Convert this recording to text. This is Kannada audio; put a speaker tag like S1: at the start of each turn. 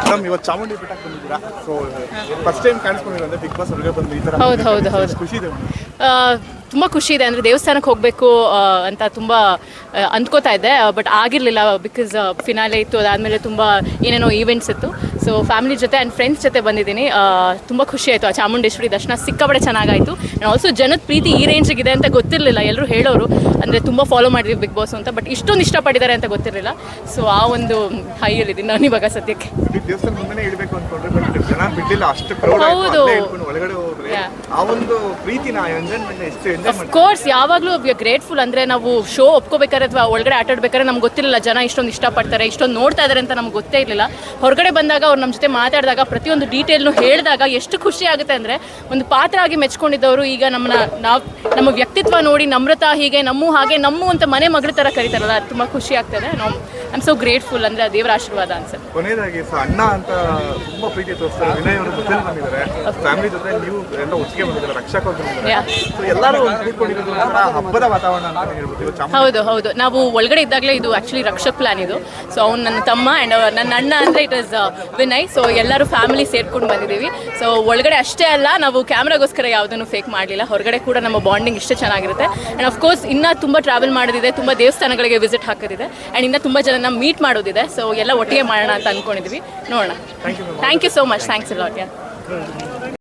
S1: ಮೇಡಮ್ ಇವತ್ತು ಚಾಮುಂಡಿ ಬೆಟ್ಟಕ್ಕೆ ಬಂದಿದ್ದೀರಾ? ಸೊ ಫಸ್ಟ್ ಟೈಮ್ ಕಾಣಿಸ್ಕೊಂಡಿರೋ ಬಿಗ್ ಬಾಸ್ ಒಳಗೆ ಬಂದು ಈ ಥರ
S2: ಹೌದು, ಹೌದು, ಹೌದು.
S1: ಖುಷಿ ಇದೆ.
S2: ತುಂಬ ಖುಷಿ ಇದೆ ಅಂದರೆ ದೇವಸ್ಥಾನಕ್ಕೆ ಹೋಗಬೇಕು ಅಂತ ತುಂಬ ಅಂದ್ಕೋತಾ ಇದ್ದೆ. ಬಟ್ ಆಗಿರಲಿಲ್ಲ ಬಿಕಾಸ್ ಫಿನಾಲೆ ಇತ್ತು ಅದಾದಮೇಲೆ ತುಂಬ ಏನೇನೋ ಈವೆಂಟ್ಸ್ ಇತ್ತು. ಸೊ ಫ್ಯಾಮಿಲಿ ಜೊತೆ ಆ್ಯಂಡ್ ಫ್ರೆಂಡ್ಸ್ ಜೊತೆ ಬಂದಿದ್ದೀನಿ. ತುಂಬ ಖುಷಿ ಆಯಿತು. ಆ ಚಾಮುಂಡೇಶ್ವರಿ ದರ್ಶನ ಸಿಕ್ಕಾಪಡೆ ಚೆನ್ನಾಗಾಯಿತು. ಆ್ಯಂಡ್ ಆಲ್ಸೋ ಜನದ ಪ್ರೀತಿ ಈ ಇದೆ ಅಂತ ಗೊತ್ತಿರಲಿಲ್ಲ. ಎಲ್ಲರೂ ಹೇಳೋರು ಅಂದರೆ ತುಂಬ ಫಾಲೋ ಮಾಡಿದ್ವಿ ಬಿಗ್ ಬಾಸ್ ಅಂತ ಬಟ್ ಇಷ್ಟೊಂದು ಇಷ್ಟಪಟ್ಟಿದ್ದಾರೆ ಅಂತ ಗೊತ್ತಿರಲಿಲ್ಲ. ಸೊ ಆ ಒಂದು ಹೈಯಲ್ಲಿದ್ದೀನಿ ನಾನು ಇವಾಗ ಸದ್ಯಕ್ಕೆ. ಹೌದು.
S1: ಆ ಒಂದು ಪ್ರೀತಿನ ಎಂಜಾಯ್ಮೆಂಟ್
S2: ಕೋರ್ಸ್ ಯಾವಾಗಲೂ ವಿ ಗ್ರೇಟ್ಫುಲ್ ಅಂದರೆ ನಾವು ಶೋ ಒಪ್ಕೋಬೇಕಾದ್ರೆ ಅಥವಾ ಒಳಗಡೆ ಆಟ ಆಡ್ಬೇಕಾದ್ರೆ ನಮ್ಗೆ ಗೊತ್ತಿರಲಿಲ್ಲ, ಜನ ಇಷ್ಟೊಂದು ಇಷ್ಟಪಡ್ತಾರೆ, ಇಷ್ಟೊಂದು ನೋಡ್ತಾ ಇದ್ದಾರೆ ಅಂತ ನಮ್ಗೆ ಗೊತ್ತೇ ಇರಲಿಲ್ಲ. ಹೊರಗಡೆ ಬಂದಾಗ ಅವ್ರು ನಮ್ಮ ಜೊತೆ ಮಾತಾಡಿದಾಗ ಪ್ರತಿಯೊಂದು ಡೀಟೇಲ್ನು ಹೇಳಿದಾಗ ಎಷ್ಟು ಖುಷಿ ಆಗುತ್ತೆ ಅಂದರೆ ಒಂದು ಪಾತ್ರ ಆಗಿ ಮೆಚ್ಕೊಂಡಿದ್ದವರು ಈಗ ನಮ್ಮನ್ನ ನಾವು ನಮ್ಮ ವ್ಯಕ್ತಿತ್ವ ನೋಡಿ ನಮ್ರತಾ ಹೀಗೆ ನಮ್ಮ ಹಾಗೆ ನಮ್ಮ ಅಂತ ಮನೆ ಮಗಳ ತರ ಕರೀತಾರಲ್ಲ ಅದು ತುಂಬ ಖುಷಿ ಆಗ್ತದೆ. ನಾವು ಐ ಆಮ್ ಸೊ ಗ್ರೇಟ್ಫುಲ್ ಅಂದ್ರೆ ದೇವರ ಆಶೀರ್ವಾದ ಅನ್ಸುತ್ತೆ.
S1: ಕೊನೆಯದಾಗಿ ಸೊ ಅಣ್ಣ ಅಂತ ತುಂಬಾ ಪ್ರೀತಿ ತೋರಿಸ್ತಾರೆ. ವಿನಯ್ ಅವರು ಬಂದಿದ್ದಾರೆ. ಫ್ಯಾಮಿಲಿ ಜೊತೆ ನೀವು ಎಲ್ಲ ಒಟ್ಟಿಗೆ ಬಂದಿದ್ದಾರೆ? ರಕ್ಷಕ ಬಂದಿದ್ದಾರೆ. ಎಲ್ಲರೂ ಕೂತ್ಕೊಂಡಿರೋದು ಒಂಥರ ಹಬ್ಬದ ವಾತಾವರಣ ಅಂತ ಹೇಳ್ಬೋದು. ಇವತ್ತು ಚಾಮುಂಡಿ.
S2: ಹೌದು ಹೌದು. ನಾವು ಒಳಗಡೆ ಇದ್ದಾಗಲೇ ಇದು ಆ್ಯಕ್ಚುಲಿ ರಕ್ಷಕ್ ಪ್ಲಾನ್ ಇದು. ಸೊ ಅವ್ನು ನನ್ನ ತಮ್ಮ ಆ್ಯಂಡ್ ನನ್ನ ಅಣ್ಣ ಅಂದ್ರೆ ಇಟ್ ಇಸ್ ವಿನಯ್. ಸೊ ಎಲ್ಲರೂ ಫ್ಯಾಮಿಲಿ ಸೇರ್ಕೊಂಡು ಬಂದಿದ್ದೀವಿ. ಸೊ ಒಳಗಡೆ ಅಷ್ಟೇ ಅಲ್ಲ ನಾವು ಕ್ಯಾಮ್ರಾಗೋಸ್ಕರ ಯಾವುದನ್ನು ಫೇಕ್ ಮಾಡಲಿಲ್ಲ. ಹೊರಗಡೆ ಕೂಡ ನಮ್ಮ ಬಾಂಡಿಂಗ್ ಇಷ್ಟೇ ಚೆನ್ನಾಗಿರುತ್ತೆ. ಆ್ಯಂಡ್ ಅಫ್ಕೋರ್ಸ್ ಇನ್ನೂ ತುಂಬ ಟ್ರಾವೆಲ್ ಮಾಡೋದಿದೆ ತುಂಬ ದೇವಸ್ಥಾನಗಳಿಗೆ ವಿಸಿಟ್ ಹಾಕೋದಿದೆ. ಆ್ಯಂಡ್ ಇನ್ನೂ ತುಂಬ ಜನನ ಮೀಟ್ ಮಾಡೋದಿದೆ. ಸೊ ಎಲ್ಲ ಒಟ್ಟಿಗೆ ಮಾಡೋಣ ಅಂತ ಅಂದ್ಕೊಂಡಿದ್ವಿ ನೋಡೋಣ. Thank you so much thanks yeah